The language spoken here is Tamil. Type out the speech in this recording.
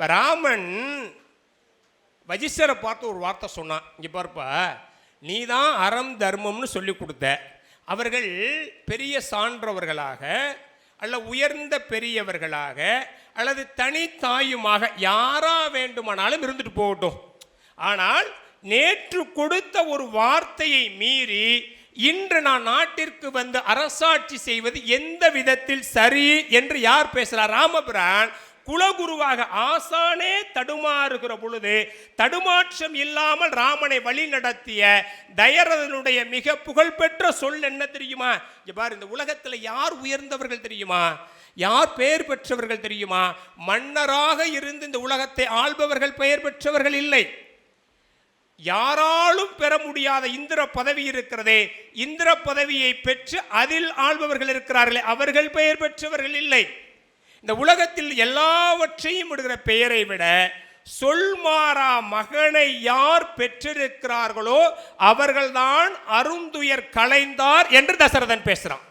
இப்போ ராமன் வஜிஷ்டரை பார்த்து ஒரு வார்த்தை சொன்னான். இங்கே பாருப்பா நீ தான் அறம் தர்மம்னு சொல்லி கொடுத்த. அவர்கள் பெரிய சான்றவர்களாக அல்ல உயர்ந்த பெரியவர்களாக அல்லது தனித்தாயுமாக யாரா வேண்டுமானாலும் இருந்துட்டு போகட்டும். ஆனால் நேற்று கொடுத்த ஒரு வார்த்தையை மீறி இன்று நான் நாட்டிற்கு வந்து அரசாட்சி செய்வது எந்த விதத்தில் சரி என்று யார் பேசுகிறார் ராமபிரான் குலகுருவாக ஆசானே தடுமாறுகிற பொழுது தடுமாற்றம் இல்லாமல் ராமனை வழி நடத்திய தயரதனுடைய மிக புகழ்பெற்ற சொல் என்ன தெரியுமா? பாரு இந்த உலகத்தில் யார் உயர்ந்தவர்கள் தெரியுமா? யார் பெயர் பெற்றவர்கள் தெரியுமா? மன்னராக இருந்து இந்த உலகத்தை ஆள்பவர்கள் பெயர் பெற்றவர்கள் இல்லை. யாராலும் பெற முடியாத இந்திர பதவி இருக்கிறதே இந்திர பதவியை பெற்று அதில் ஆள்பவர்கள் இருக்கிறார்களே அவர்கள் பெயர் பெற்றவர்கள் இல்லை. இந்த உலகத்தில் எல்லாவற்றையும் விடுகிற பெயரை விட சொல்மாறா மகனை யார் பெற்றிருக்கிறார்களோ அவர்கள்தான் அருந்துயர் கலைந்தார் என்று தசரதன் பேசுகிறான்